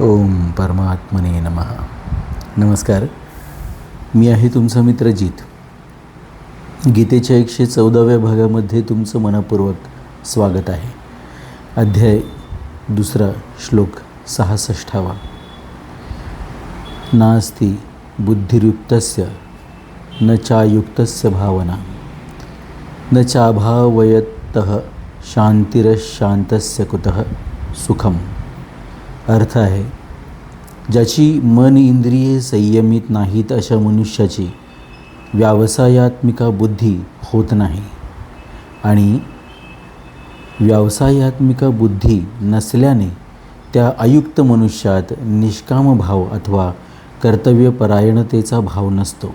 ओम परमात्मने नमः. नमस्कार. मी आहे तुमचा मित्र जीत. गीतेच्या एकशे चौदाव्या भागामध्ये तुमचं मनपूर्वक स्वागत आहे. अध्याय दुसरा श्लोक सहासष्टावा नास्ति बुद्धिरुक्तस्य न चायुक्तस्य भावना. न चाभावयत शांतिरशांतस्य कुतः सुखम. अर्थ आहे. ज्याची मन इंद्रिये संयमित नाहीत अशा मनुष्याची व्यावसायात्मिका बुद्धी होत नाही. आणि व्यावसायात्मिका बुद्धी नसल्याने त्या अयुक्त मनुष्यात निष्काम भाव अथवा कर्तव्यपरायणतेचा भाव नसतो.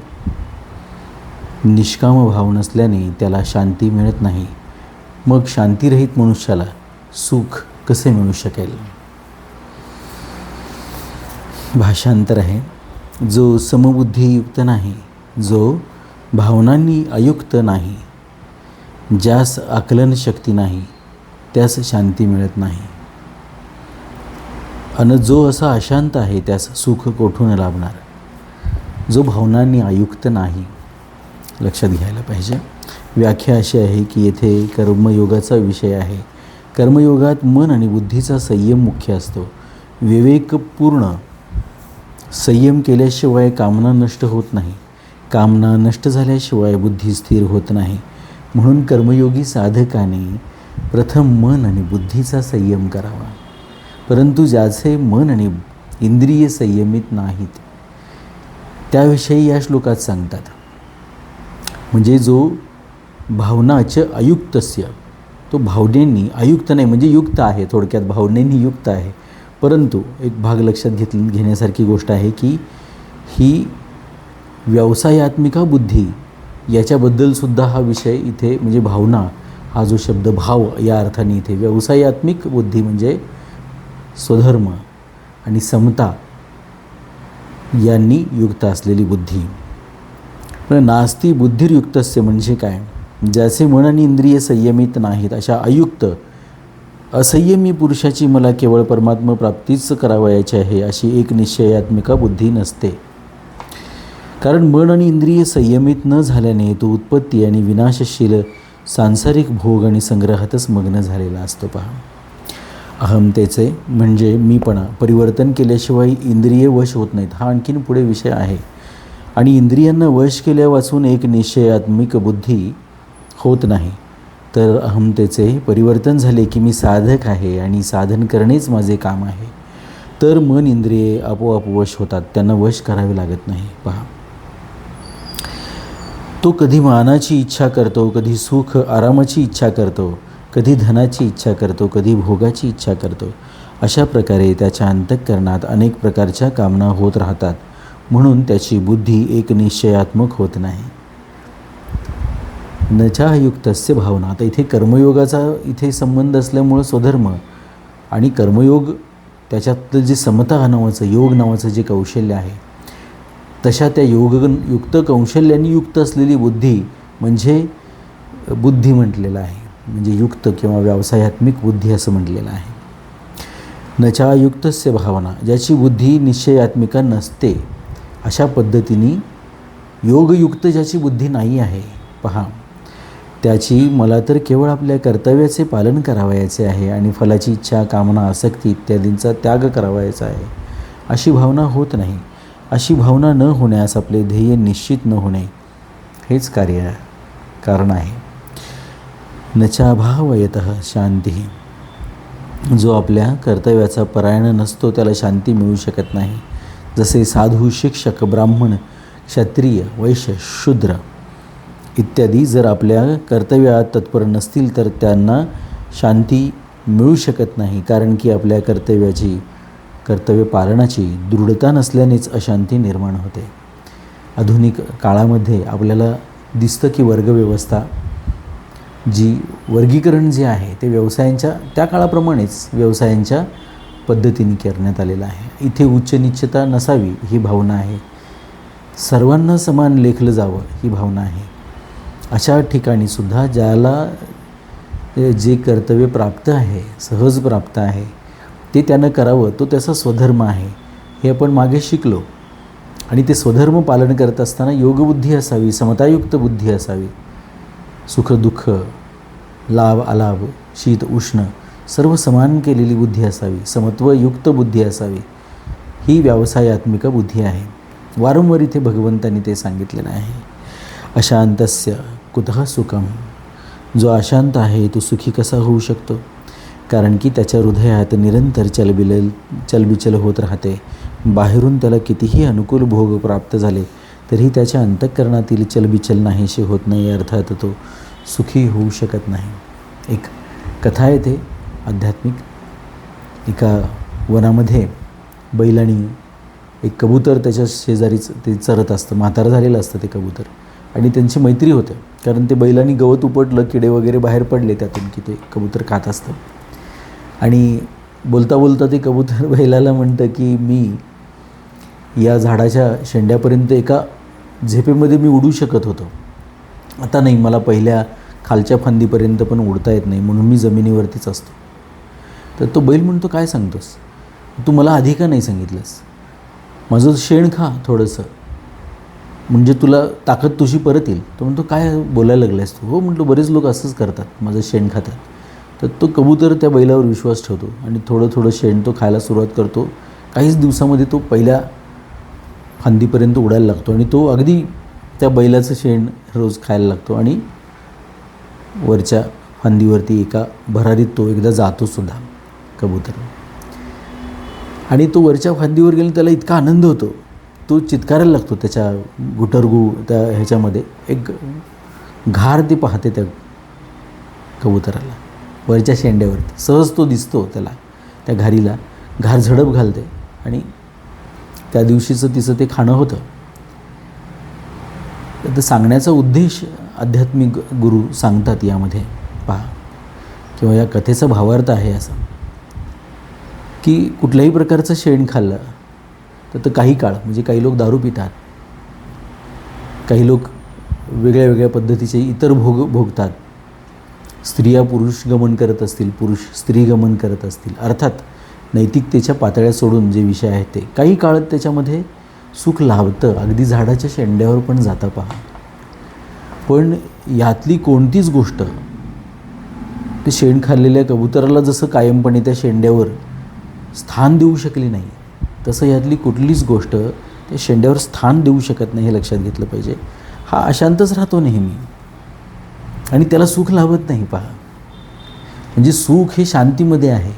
निष्काम भाव नसल्याने त्याला शांती मिळत नाही. मग शांतीरहित मनुष्याला सुख कसे मिळू शकेल? भाषांतर आहे. जो समबुद्धीयुक्त नाही जो भावनांनी अयुक्त नाही ज्यास आकलन शक्ती नाही त्यास शांती मिळत नाही. आणि जो असा अशांत आहे त्यास सुख कोठून लाभणार? जो भावनांनी आयुक्त नाही. लक्षात घ्यायला पाहिजे. व्याख्या अशी आहे की येथे कर्मयोगाचा विषय आहे. कर्मयोगात मन आणि बुद्धीचा संयम मुख्य असतो. विवेकपूर्ण संयम केल्याशिवाय कामना नष्ट होत नाही. कामना नष्ट झाल्याशिवाय बुद्धी स्थिर होत नाही. म्हणून कर्मयोगी साधकाने प्रथम मन आणि बुद्धीचा संयम करावा. परंतु ज्याचे मन आणि इंद्रिय संयमित नाहीत त्याविषयी या श्लोकात सांगतात. म्हणजे जो भावनाच अयुक्तस्य तो भावनेंनी अयुक्त नाही म्हणजे युक्त आहे थोडक्यात भावनेंनी युक्त आहे. परंतु एक भाग लक्षात घेत घेण्यासारखी गोष्ट आहे की ही व्यवसायात्मिका बुद्धी याच्याबद्दलसुद्धा हा विषय इथे म्हणजे भावना हा जो शब्द भाव या अर्थाने इथे व्यवसायात्मिक बुद्धी म्हणजे स्वधर्म आणि समता यांनी युक्त असलेली बुद्धी. पण नास्ती बुद्धिर्युक्तस्य म्हणजे काय? ज्याचे मन आणि इंद्रिय संयमित नाहीत अशा अयुक्त असंयमी पुरुषाची मला केवळ परमात्म प्राप्तीच करावयाची आहे अशी एक निश्चयात्मिका बुद्धी नसते. कारण मन आणि इंद्रिय संयमित न झाल्याने तो उत्पत्ती आणि विनाशशील सांसारिक भोग आणि संग्रहातच मग्न झालेला असतो पहा. अहमतेचे म्हणजे मीपणा परिवर्तन केल्याशिवाय इंद्रिय वश होत नाहीत हा आणखीन पुढे विषय आहे. आणि इंद्रियांना वश केल्यावाचून एक निश्चयात्मिक बुद्धी होत नाही. तर अहमतेचे परिवर्तन झाले की मी साधक आहे आणि साधन करणेच माझे काम आहे. तर मन इंद्रिये आपोआप वश होतात त्यांना वश करावे लागत नाही. पहा. तो कधी मानाची इच्छा करतो कधी सुख आरामाची इच्छा करतो कधी धनाची इच्छा करतो कधी भोगाची इच्छा करतो. अशा प्रकारे त्याच्या अंतःकरणात अनेक प्रकारच्या कामना होत राहतात. म्हणून त्याची बुद्धी एक निश्चयात्मक होत नाही. नचायुक्तस्य भावना. आता इथे कर्मयोगाचा इथे संबंध असल्यामुळं स्वधर्म आणि कर्मयोग त्याच्यातलं जे समता नावाचं योग नावाचं जे कौशल्य आहे तशा त्या योग युक्त कौशल्याने युक्त असलेली बुद्धी म्हणजे बुद्धी म्हटलेलं आहे. म्हणजे युक्त किंवा व्यवसायात्मिक बुद्धी असं म्हटलेलं आहे. नचायुक्तस्य भावना ज्याची बुद्धी निश्चयात्मिका नसते अशा पद्धतीने योगयुक्त ज्याची बुद्धी नाही आहे पहा. त्याची मला तर केवळ आपल्या कर्तव्याचे पालन करावयाचे आहे आणि फलाची इच्छा कामना आसक्ती इत्यादींचा त्याग करावयाचा आहे. अशी भावना होत नाही. अशी भावना न होण्यास आपले ध्येय निश्चित न होणे हेच कार्य कारण आहे. नचाभावयत शांती. जो आपल्या कर्तव्याचा परायण नसतो त्याला शांती मिळू शकत नाही. जसे साधू शिक्षक ब्राह्मण क्षत्रिय वैश्य शूद्र इत्यादी. जर आपल्या कर्तव्यात तत्पर नसतील तर त्यांना शांती मिळू शकत नाही. कारण की आपल्या कर्तव्याची कर्तव्य पालनाची दृढता नसल्यानेच अशांती निर्माण होते. आधुनिक काळामध्ये आपल्याला दिसतं की वर्गव्यवस्था जी वर्गीकरण जे आहे ते व्यवसायांच्या त्या काळाप्रमाणेच व्यवसायांच्या पद्धतीने करण्यात आलेलं आहे. इथे उच्च निश्चिता नसावी ही भावना आहे. सर्वांना समान लेखलं जावं ही भावना आहे. अशा ठिकाणी सुद्धा ज्याला जे कर्तव्य प्राप्त आहे सहज प्राप्त आहे ते त्यानं करावं तो त्याचा स्वधर्म आहे हे आपण मागे शिकलो. आणि ते स्वधर्म पालन करत असताना योगबुद्धी असावी समतायुक्त बुद्धी असावी. सुख दुःख लाभ अलाभ शीत उष्ण सर्व समान केलेली बुद्धी असावी समत्वयुक्त बुद्धी असावी ही व्यवसायात्मिका बुद्धी आहे. वारंवार इथे भगवंतांनी ते सांगितलेलं आहे. अशांतस्य कुतः सुखम जो अशांत आहे तो सुखी कसा होऊ शकतो? कारण की त्याच्या हृदयात निरंतर चलबिल चलबिचल होत राहते. बाहेरून त्याला कितीही अनुकूल भोग प्राप्त झाले तरी त्याच्या अंतःकरणातील चलबिचल नाहीशी होत नाही अर्थात तो सुखी होऊ शकत नाही. एक कथा येते आध्यात्मिक. एका वनामध्ये बैल आणि एक कबूतर त्याच्या शेजारीच ते चरत असतं म्हातारं झालेलं असतं ते कबूतर. आणि त्यांची मैत्री होते. कारण ते बैलांनी गवत उपटलं किडे वगैरे बाहेर पडले त्यातून की ते कबूतर खात असतं आणि बोलता बोलता ते कबूतर बैलाला म्हणतं की मी या झाडाच्या शेंड्यापर्यंत एका झेपेमध्ये मी उडू शकत होतो. आता नाही मला पहिल्या खालच्या फांदीपर्यंत पण उडता येत नाही म्हणून मी जमिनीवरतीच असतो. तर तो बैल म्हणतो काय सांगतोस? तू मला आधी का नाही सांगितलंस? माझं शेण खा थोडंसं. म्हणजे तुला ताकद तुझी परत येईल. तो म्हणतो काय बोलायला लागलायस तू? हो म्हटलं बरेच लोक असंच करतात माझं शेण खातात. तर तो कबूतर त्या बैलावर विश्वास ठेवतो आणि थोडं थोडं शेण तो खायला सुरुवात करतो. काहीच दिवसामध्ये तो पहिल्या फांदीपर्यंत उडायला लागतो आणि तो अगदी त्या बैलाचं शेण रोज खायला लागतो आणि वरच्या फांदीवरती एका भरारीत तो एकदा जातो सुद्धा कबूतर. आणि तो वरच्या फांदीवर गेला त्याला इतका आनंद होतो. तो चित्कारायला लागतो त्याच्या गुटरगू त्या ह्याच्यामध्ये. एक घार ती पाहते त्या कबुतराला वरच्या शेंड्यावरती. सहज तो दिसतो त्याला त्या घारीला. घार झडप घालते आणि त्या दिवशीचं तिचं ते खाणं होतं. तर सांगण्याचा उद्देश आध्यात्मिक गुरु सांगतात यामध्ये. पहा. किंवा या कथेचा भावार्थ आहे असं. की कुठल्याही प्रकारचं शेण खाल्लं तर तर काही काळ म्हणजे काही लोक दारू पितात. काही लोक वेगळ्या वेगळ्या पद्धतीचे इतर भोग भोगतात. स्त्रिया पुरुष गमन करत असतील पुरुष स्त्री गमन करत असतील. अर्थात नैतिकतेच्या पातळ्या सोडून जे विषय आहेत ते. काही काळ त्याच्यामध्ये सुख लाभतं. अगदी झाडाच्या शेंड्यावर पण जाता पहा. पण यातली कोणतीच गोष्ट ते शेण खाल्लेल्या कबुतराला जसं कायमपणे त्या शेंड्यावर स्थान देऊ शकली नाही तसं यातली कुठलीच गोष्ट त्या शेंड्यावर स्थान देऊ शकत नाही हे लक्षात घेतलं पाहिजे. हा अशांतच राहतो नेहमी. आणि त्याला सुख लाभत नाही पहा. म्हणजे सुख हे शांतीमध्ये आहे.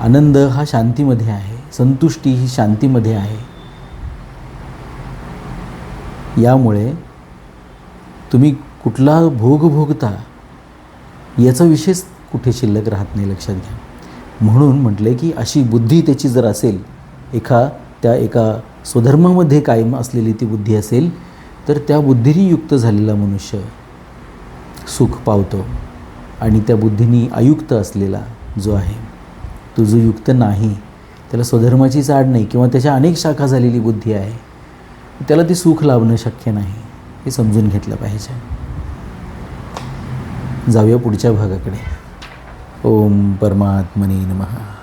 आनंद हा शांतीमध्ये आहे. संतुष्टी ही शांतीमध्ये आहे. यामुळे तुम्ही कुठला भोग भोगता याचा विशेष कुठे शिल्लक राहत नाही लक्षात घ्या. म्हणून म्हटले की अशी बुद्धी त्याची जर असेल एका त्या एका स्वधर्मामध्ये कायम असलेली ती बुद्धी असेल तर त्या बुद्धीने युक्त झालेला मनुष्य सुख पावतो आणि त्या बुद्धीने अयुक्त असलेला जो आहे तो जो युक्त नाही त्याला स्वधर्माची चाड नाही किंवा त्याच्या अनेक शाखा झालेली बुद्धी आहे त्याला ते सुख लाभणं शक्य नाही हे समजून घेतलं पाहिजे. जाऊया पुढच्या भागाकडे. ओम परमात्मने नमः.